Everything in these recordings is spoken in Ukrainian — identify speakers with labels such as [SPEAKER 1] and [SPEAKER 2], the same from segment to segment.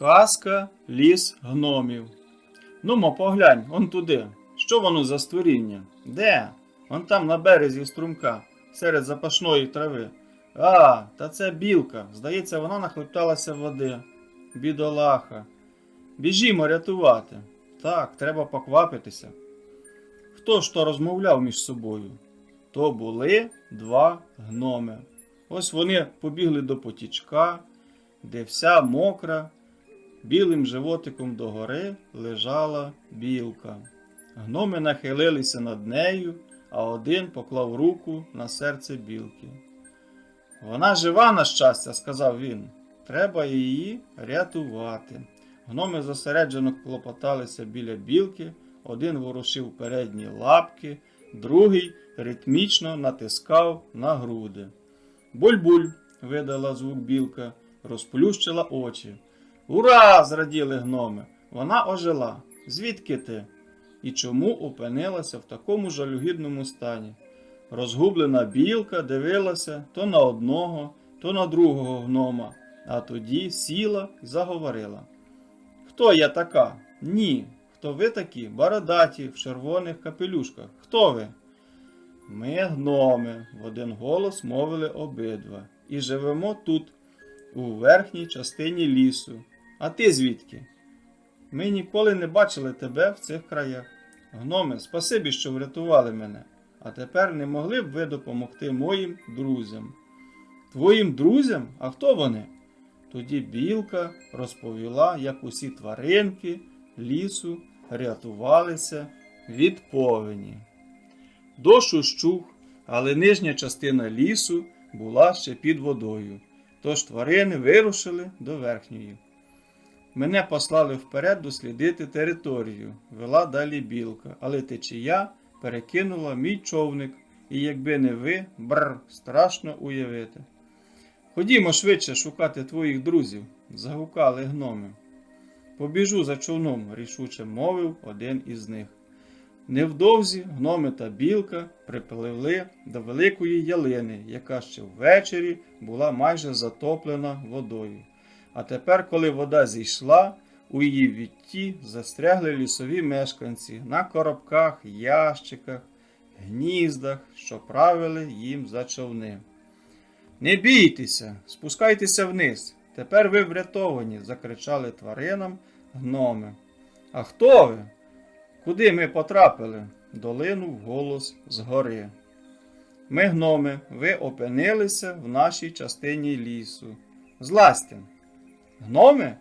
[SPEAKER 1] Казка ліс гномів. Нумо, поглянь, он туди. Що воно за створіння? Де? Он там на березі струмка, серед запашної трави. А, та це білка. Здається, вона нахлепталася води. Бідолаха. Біжімо рятувати. Так, треба поквапитися. Хто ж то розмовляв між собою? То були два гноми. Ось вони побігли до потічка, де вся мокра, білим животиком догори лежала білка. Гноми нахилилися над нею, а один поклав руку на серце білки. Вона жива, на щастя, сказав він. Треба її рятувати. Гноми зосереджено клопоталися біля білки, один ворушив передні лапки, другий ритмічно натискав на груди. Буль-буль, видала звук білка, розплющила очі. Ура! зраділи гноми. Вона ожила. Звідки ти? І чому опинилася в такому жалюгідному стані? Розгублена білка дивилася то на одного, то на другого гнома, а тоді сіла і заговорила. Хто я така? Ні. Хто ви такі? Бородаті в червоних капелюшках. Хто ви? Ми гноми, в один голос мовили обидва, і живемо тут, у верхній частині лісу. А ти звідки? Ми ніколи не бачили тебе в цих краях. Гноми, спасибі, що врятували мене. А тепер не могли б ви допомогти моїм друзям. Твоїм друзям? А хто вони? Тоді білка розповіла, як усі тваринки лісу рятувалися від повені. Дощ ущух, але нижня частина лісу була ще під водою, тож тварини вирушили до верхньої. Мене послали вперед дослідити територію, вела далі білка, але течія перекинула мій човник, і якби не ви, бр, страшно уявити. Ходімо швидше шукати твоїх друзів, загукали гноми. Побіжу за човном, рішуче мовив один із них. Невдовзі гноми та білка припливли до великої ялини, яка ще ввечері була майже затоплена водою. А тепер, коли вода зійшла, у її вітті застрягли лісові мешканці на коробках, ящиках, гніздах, що правили їм за човни. Не бійтеся, спускайтеся вниз. Тепер ви врятовані, закричали тваринам гноми. А хто ви? Куди ми потрапили? долинув голос згори. Ми, гноми, ви опинилися в нашій частині лісу. Злазьте. Гноми?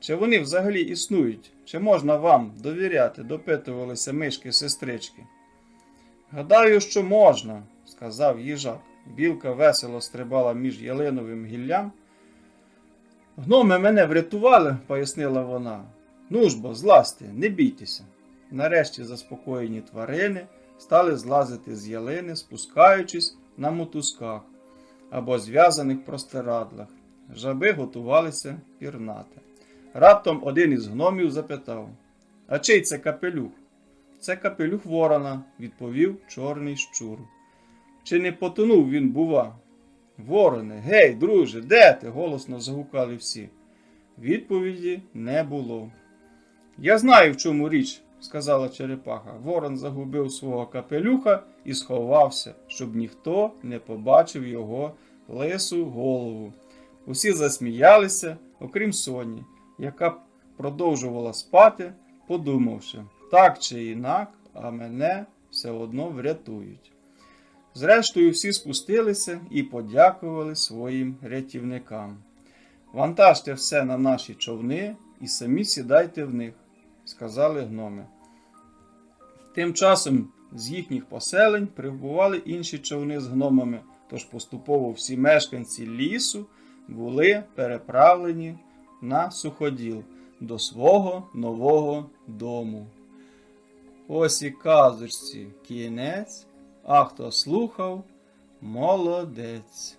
[SPEAKER 1] Чи вони взагалі існують? Чи можна вам довіряти? допитувалися мишки-сестрички. Гадаю, що можна, сказав їжак. Білка весело стрибала між ялиновим гіллям. Гноми мене врятували, пояснила вона. Ну ж бо, злазьте, не бійтеся. Нарешті заспокоєні тварини стали злазити з ялини, спускаючись на мотузках або зв'язаних простирадлах. Жаби готувалися пірнати. Раптом один із гномів запитав: А чий це капелюх? Це капелюх ворона, відповів чорний щур. Чи не потонув він, бува? Вороне, гей, друже, де ти? голосно загукали всі. Відповіді не було. Я знаю, в чому річ, сказала черепаха. Ворон загубив свого капелюха і сховався, щоб ніхто не побачив його лису голову. Усі засміялися, окрім Соні, яка продовжувала спати, подумавши, так чи інак, а мене все одно врятують. Зрештою, всі спустилися і подякували своїм рятівникам. Вантажте все на наші човни і самі сідайте в них, сказали гноми. Тим часом з їхніх поселень прибували інші човни з гномами, тож поступово всі мешканці лісу були переправлені на суходіл до свого нового дому. Ось і казочці кінець, а хто слухав, молодець.